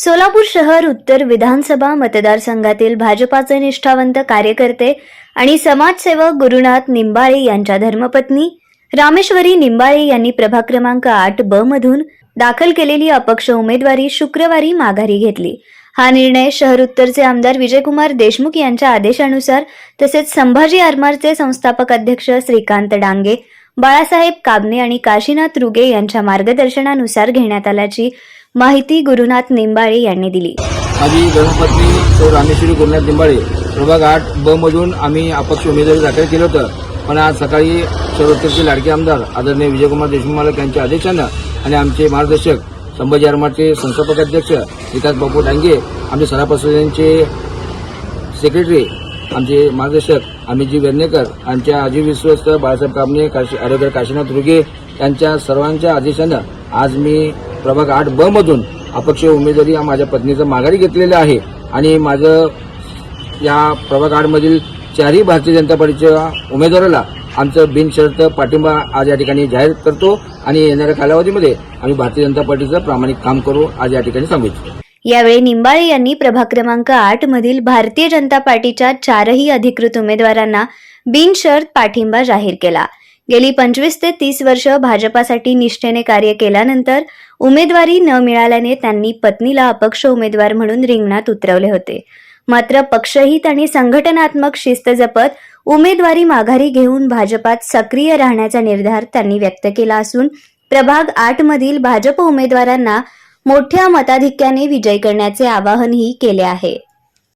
सोलापूर शहर उत्तर विधानसभा मतदारसंघातील भाजपाचे निष्ठावंत कार्यकर्ते आणि समाजसेवक गुरुनाथ निंबाळे यांच्या धर्मपत्नी रामेश्वरी निंबाळे यांनी प्रभाग क्रमांक आठ ब मधून दाखल केलेली अपक्ष उमेदवारी शुक्रवारी माघारी घेतली. हा निर्णय शहर उत्तरचे आमदार विजयकुमार देशमुख यांच्या आदेशानुसार तसेच संभाजी आरमारचे संस्थापक अध्यक्ष श्रीकांत डांगे बाळासाहेब काबने आणि काशीनाथ रुगे यांच्या मार्गदर्शनानुसार घेण्यात आल्याची माहिती गुरुनाथ निंबाळे यांनी दिली. माझी धर्मपत्नी रामेश्वरी गुरुनाथ निंबाळे प्रभाग आठ ब मधून आम्ही अपक्ष उमेदवारी दाखल केलं होतं. पण आज सकाळी सर्वोत्तरचे लाडके आमदार आदरणीय विजयकुमार देशमुख मालक यांच्या आदेशानं आणि आमचे मार्गदर्शक संभाजी आरमाचे संस्थापक अध्यक्ष विकास बापू डांगे आमचे सरापसोदयांचे सेक्रेटरी आमचे मार्गदर्शक अमितजी वेर्णेकर आमच्या अजीव विश्वस्त बाळासाहेब कामणे काशी आरोग्य काशीनाथ रुगे यांच्या सर्वांच्या आदेशानं आज मी प्रभाग आठ ब मधून अपक्ष उमेदवारी या माझ्या पत्नीचं माघारी घेतलेलं आहे. आणि माझं या प्रभाग आठमधील चारही भारतीय जनता पार्टीच्या उमेदवाराला आमचं बिनशर्त पाठिंबा आज या ठिकाणी जाहीर करतो. आणि येणाऱ्या कालावधीमध्ये आम्ही भारतीय जनता पार्टीचं प्रामाणिक काम करू आज या ठिकाणी सांगू इच्छितो यावेळी निंबाळे यांनी प्रभाग क्रमांक आठ मधील भारतीय जनता पार्टीच्या चारही अधिकृत उमेदवारांना बिनशर्त पाठिंबा जाहीर केला. गेली पंचवीस ते तीस वर्ष भाजपासाठी निष्ठेने कार्य केल्यानंतर उमेदवारी न मिळाल्याने त्यांनी पत्नीला अपक्ष उमेदवार म्हणून रिंगणात उतरवले होते. मात्र पक्षहित आणि संघटनात्मक शिस्त जपत उमेदवारी माघारी घेऊन भाजपात सक्रिय राहण्याचा निर्धार त्यांनी व्यक्त केला असून प्रभाग आठ मधील भाजप उमेदवारांना मोठ्या मताधिक्याने विजय करण्याचे आवाहनही केले आहे.